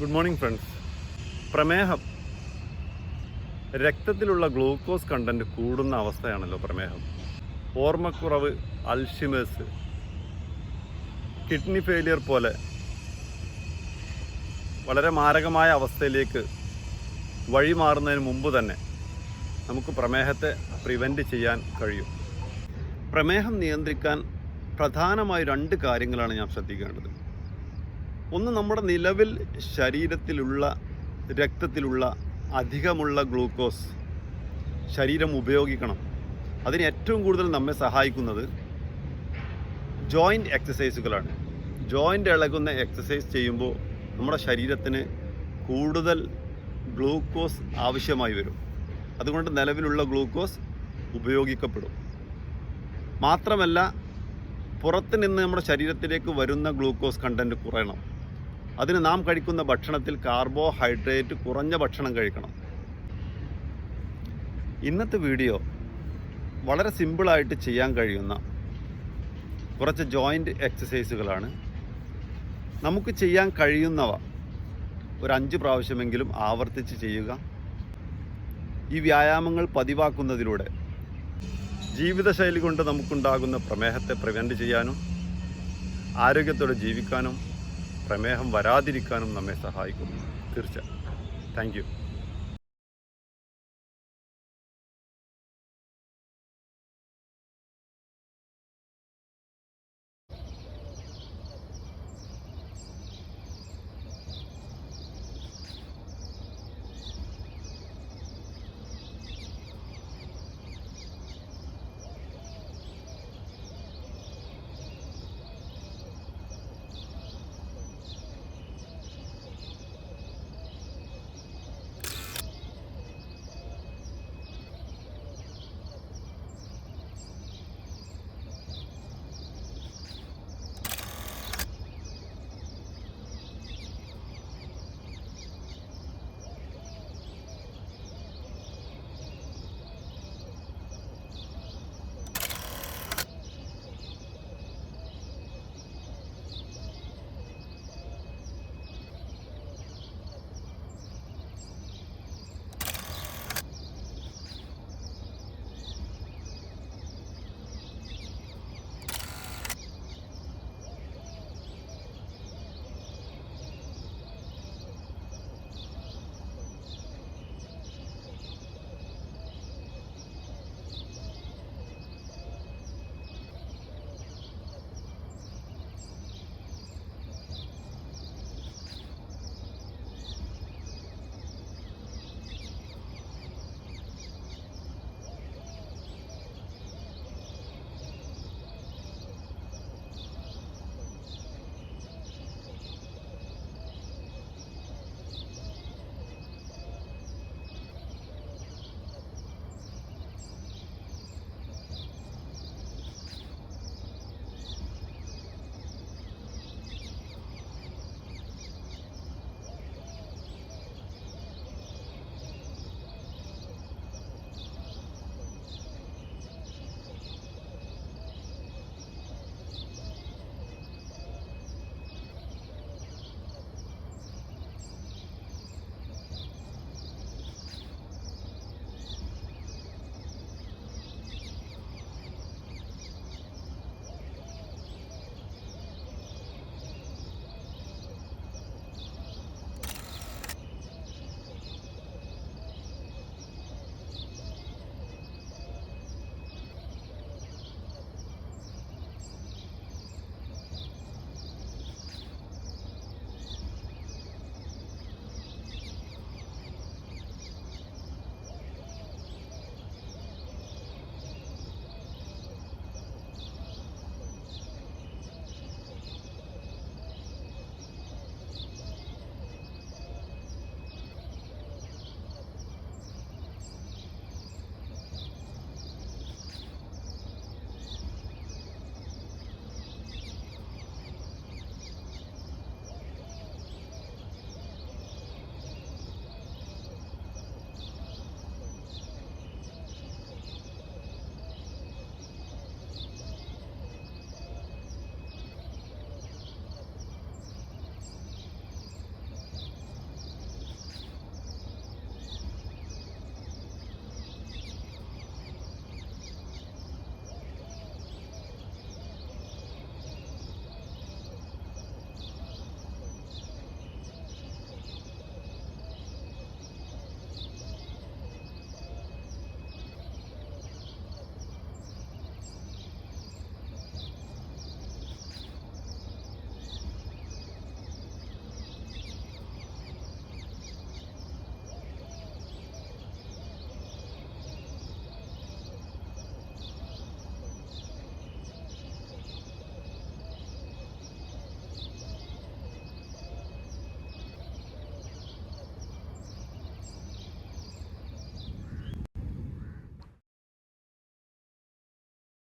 Good morning friends പ്രമേഹം. രക്തത്തിലുള്ള glucose content കൂടുന്ന അവസ്ഥയാണല്ലോ പ്രമേഹം. ഓർമ്മക്കുറവ് അൽഷിമേഴ്സ് കിഡ്നി ഫെയിലിയർ പോലെ വളരെ മാരകമായ അവസ്ഥയിലേക്ക് വഴി മാറുന്നതിന് മുമ്പ് തന്നെ നമുക്ക് പ്രമേഹത്തെ പ്രിവെന്റ് ചെയ്യാൻ കഴിയും. പ്രമേഹം നിയന്ത്രിക്കാൻ പ്രധാനമായി രണ്ട് കാര്യങ്ങളാണ് ഞാൻ ശ്രദ്ധിക്കേണ്ടത്. ഒന്ന് നമ്മുടെ നിലവിൽ ശരീരത്തിലുള്ള രക്തത്തിലുള്ള അധികമുള്ള ഗ്ലൂക്കോസ് ശരീരം ഉപയോഗിക്കണം. അതിന് ഏറ്റവും കൂടുതൽ നമ്മെ സഹായിക്കുന്നത് ജോയിന്റ് എക്സസൈസുകളാണ്. ജോയിന്റ് ഇളകുന്ന എക്സസൈസ് ചെയ്യുമ്പോൾ നമ്മുടെ ശരീരത്തിന് കൂടുതൽ ഗ്ലൂക്കോസ് ആവശ്യമായി വരും. അതുകൊണ്ട് നിലവിലുള്ള ഗ്ലൂക്കോസ് ഉപയോഗിക്കപ്പെടും. മാത്രമല്ല പുറത്ത് നിന്ന് നമ്മുടെ ശരീരത്തിലേക്ക് വരുന്ന ഗ്ലൂക്കോസ് കണ്ടന്റ് കുറയണം. അതിന് നാം കഴിക്കുന്ന ഭക്ഷണത്തിൽ കാർബോഹൈഡ്രേറ്റ് കുറഞ്ഞ ഭക്ഷണം കഴിക്കണം. ഇന്നത്തെ വീഡിയോ വളരെ സിമ്പിളായിട്ട് ചെയ്യാൻ കഴിയുന്ന കുറച്ച് ജോയിന്റ് എക്സസൈസുകളാണ്. നമുക്ക് ചെയ്യാൻ കഴിയുന്നവ ഒരു അഞ്ച് പ്രാവശ്യമെങ്കിലും ആവർത്തിച്ച് ചെയ്യുക. ഈ വ്യായാമങ്ങൾ പതിവാക്കുന്നതിലൂടെ ജീവിതശൈലി കൊണ്ട് നമുക്കുണ്ടാകുന്ന പ്രമേഹത്തെ പ്രിവെന്റ് ചെയ്യാനും ആരോഗ്യത്തോടെ ജീവിക്കാനും പ്രമേഹം വരാതിരിക്കാനും നമ്മെ സഹായിക്കും. തീർച്ച താങ്ക്